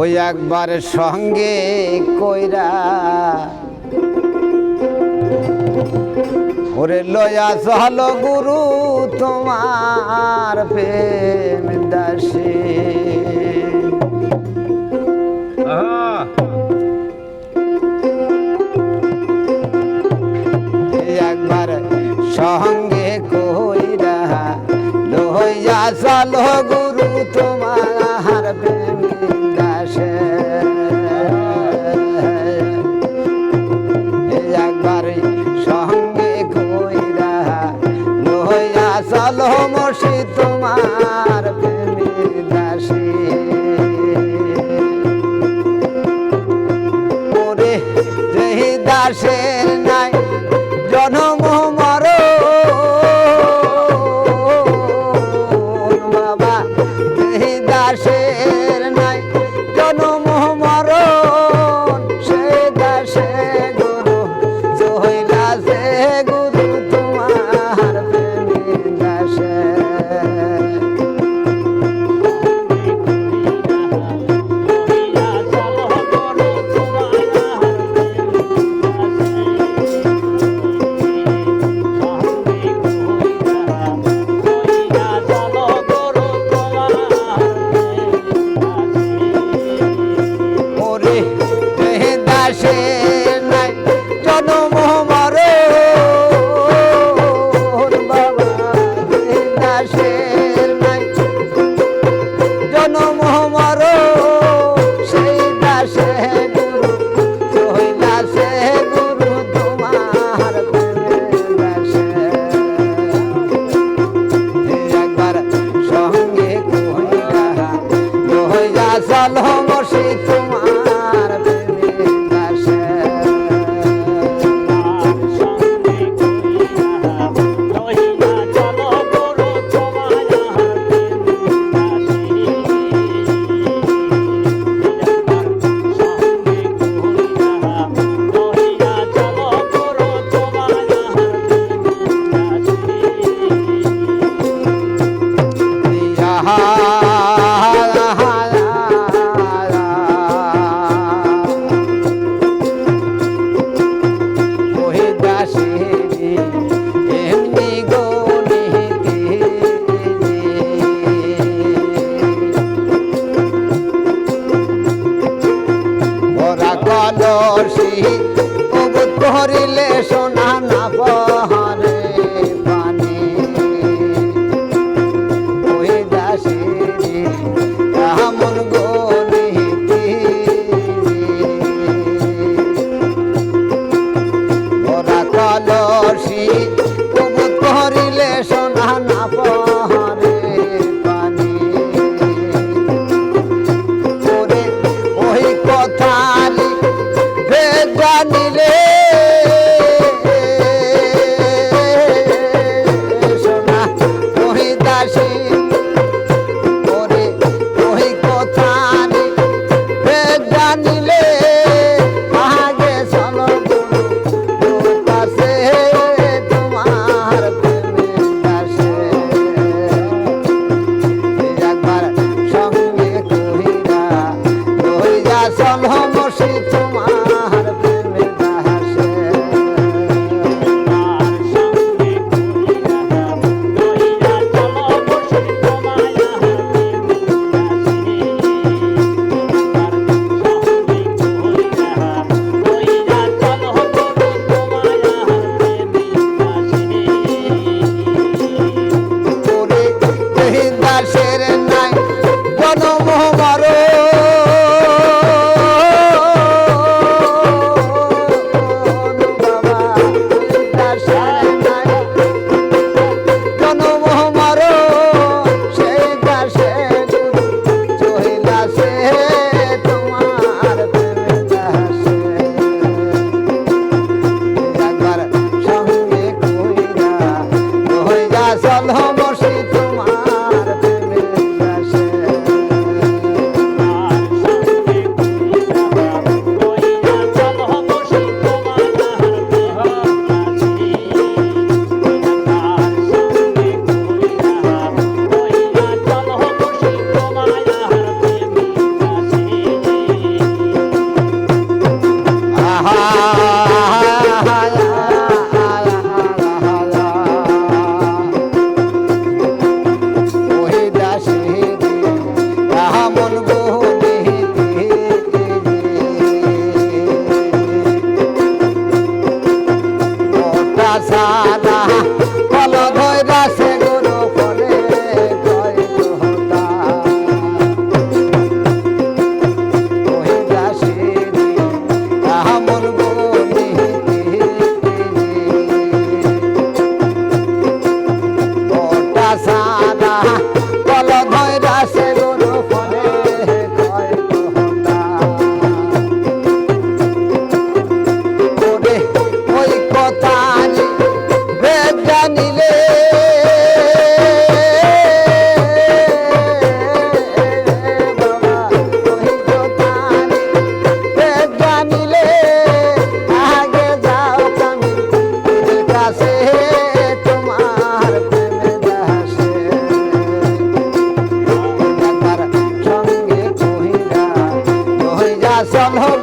ওই একবার সঙ্গে কইরা ওরে লয়া চল গুরু তোমার প্রেম দাসে। একবার সঙ্গে চল গুরু তোমার প্রেম দাসে। একবার সঙ্গে কইরা মসি তোমার দাসে। দাসের নাই জনম ওরে দাসে নাই। জনম মরে। বাবা দেহে নাই। জনম মর। সেই দাসে গুরু চহিলা সে করিলে সোনা না পহরে পানে দাসে passar. Ram Ho